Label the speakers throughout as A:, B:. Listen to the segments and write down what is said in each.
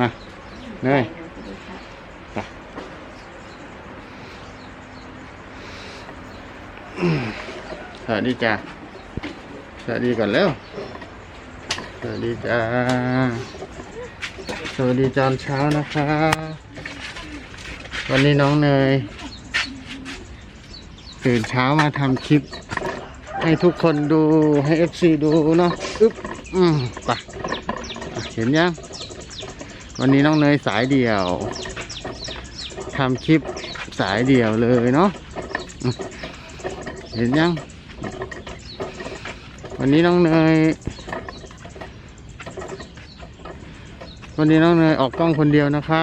A: มาเนยไปสวัสดีจ้าสวัสดีก่อนเร็วสวัสดีจ้า สวัสดีจอนเช้านะคะ วันนี้น้องเนยตื่นเช้ามาทำคลิป ให้ทุกคนดูให้เอฟซีดูเนาะ อึ๊บ อืมไปะเห็นยัง วันนี้น้องเนยสายเดี่ยวทำคลิปสายเดี่ยวเลยเนาะเห็นยัง วันนี้น้องเนย วันนี้น้องเนยออกกล้องคนเดียวนะคะ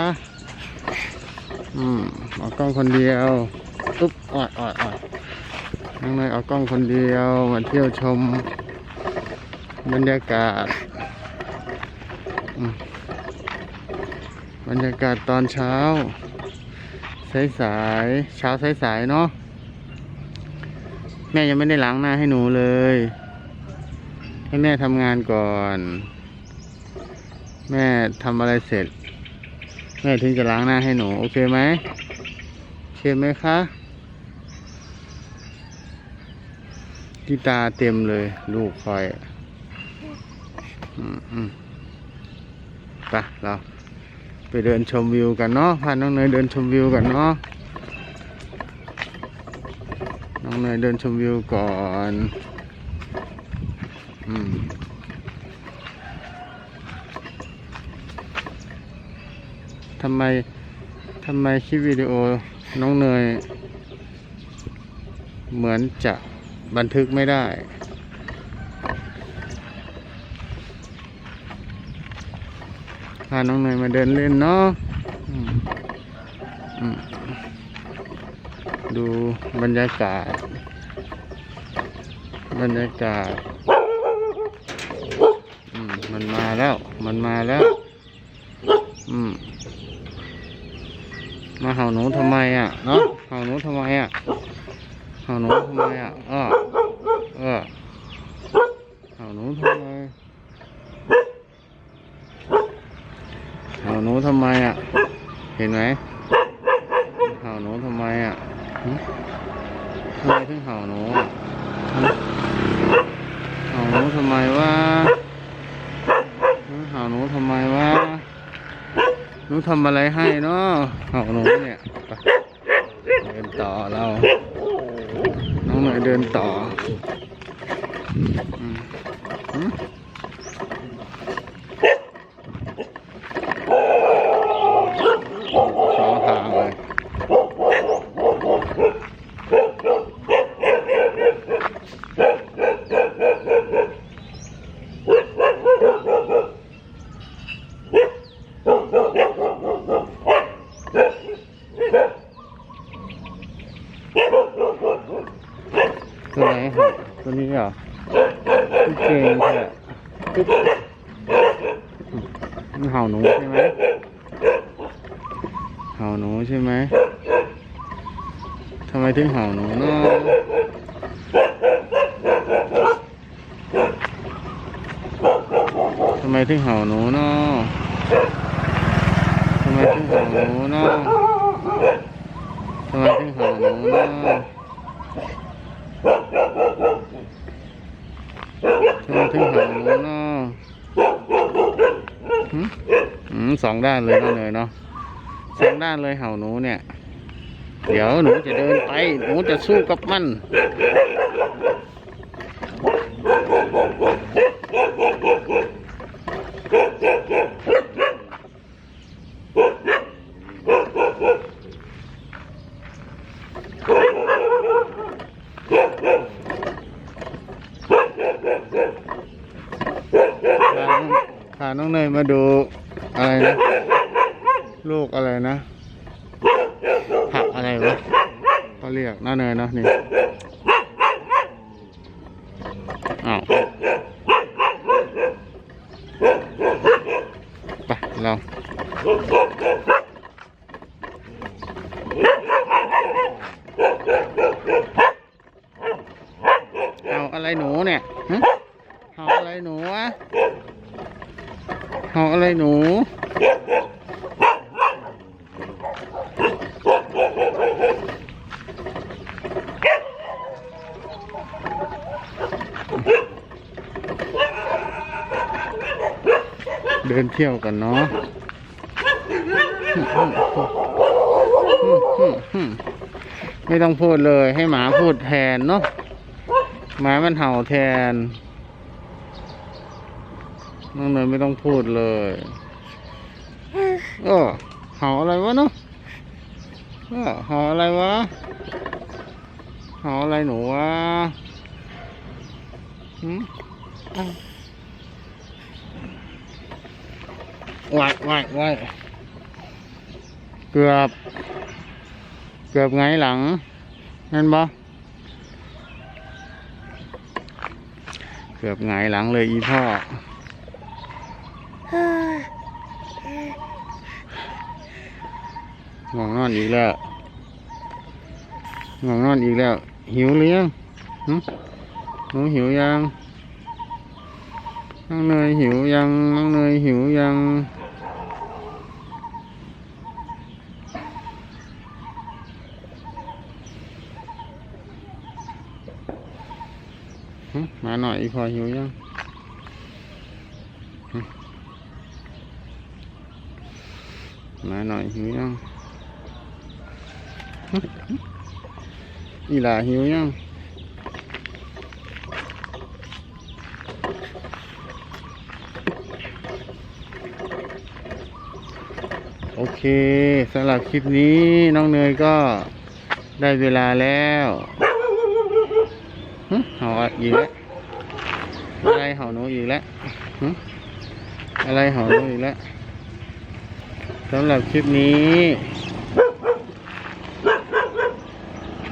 A: อืมออกกล้องคนเดียวปุ๊บออดออดออดน้องเนยออกกล้องคนเดียวมาเที่ยวชมบรรยากาศ อืม บรรยากาศตอนเช้า สายสายๆเช้าสายสายๆเนาะแม่ยังไม่ได้ล้างหน้าให้หนูเลย ให้แม่ทำงานก่อน แม่ทำอะไรเสร็จ แม่ถึงจะล้างหน้าให้หนู โอเคไหมโอเคไหมคะที่ตาเต็มเลย ลูกคอย อืมอืมไปเรา เดินชมวิวกันเนาะพาน้องเนยเดินชมวิวกันเนาะน้องเนยเดินชมวิวก่อนอืมทำไมทำไมคลิปวิดีโอน้องเนย เหมือนจะบันทึกไม่ได้าน้องเนยมาเดินเล่นเนาะดูบรรยากาศ บรรยากาศมมันมาแล้ว มันมาแล้ว อืม มาเห่าหนูทำไมอะเนาะเห่าหนูทำไมอะเห่าหนูทำไมอะอ้อเออเห่าหนูทำไม เห่าหนูทำไมอะ เห็นไหมเห่าหนูทำไมอะทำไมถึงเห่าหนูเห่าหนูทำไมวะเห่าหนูทำไมวะหนูทำอะไรให้เนาะเอาหนูเนี่ยเดินต่อเราน้องหน่อยเดินต่ออืมหืมสองทางเลย ตัวไหนครับตัวนี้เหรอเก่งแค่มันเห่าหนูใช่ไหมเห่าหนูใช่ไหมทำไมถึงเห่าหนูเนาะทำไมถึงเห่าหนูเนาะทำไมถึงเห่าหนูเนาะทำไมถึงเห่าหนูเนาะ ทำไมถึงเห่าหนูเนาะอืมสองด้านเลยเนาะเนยเนาะสองด้านเลยเห่าหนูเนี่ย เดี๋ยวหนูจะเดินไป หนูจะสู้กับมัน พาน้องพาน้องเนยมาดูอะไรนะ ลูกอะไรนะ ผักอะไรวะเขาเรียกน้าเนยเนาะนี่อ้าวไปเราเอาอะไรหนูเนี่ยเอาอะไรหนูวะ เห่าอะไรหนูเดินเที่ยวกันเนาะไม่ต้องพูดเลยให้หมาพูดแทนเนาะหมามันเห่าแทน น้องเนยไม่ต้องพูดเลยเออเห่าอะไรวะเนาะเออเห่าอะไรวะเห่าอะไรหนูวะหืมวายวายวายเกือบ เกือบไงหลังนั่นบ่เกือบไงหลังเลยอีพ่อ ง่วงนอนอีกแล้วง่วงนอนอีกแล้ว หิวหรือยังหนูหิวยังน้องเนยหิวยังน้องเนยหิวยังหึมาหน่อยอีพอหิวยังมาหน่อยหิวยัง หึหึอีหลาหิวยังโอเคสำหรับคลิปนี้น้องเนยก็ได้เวลาแล้วหึเห่าอีกแล้วอะไรเห่าหนูอีกแล้วอะไรเห่าหนูอีกแล้วสำหรับคลิปนี้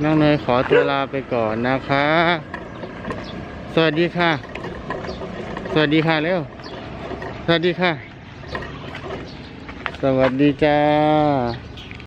A: น้องเนยขอตัวลาไปก่อนนะคะ สวัสดีค่ะ สวัสดีค่ะเร็ว สวัสดีค่ะ สวัสดีจ้า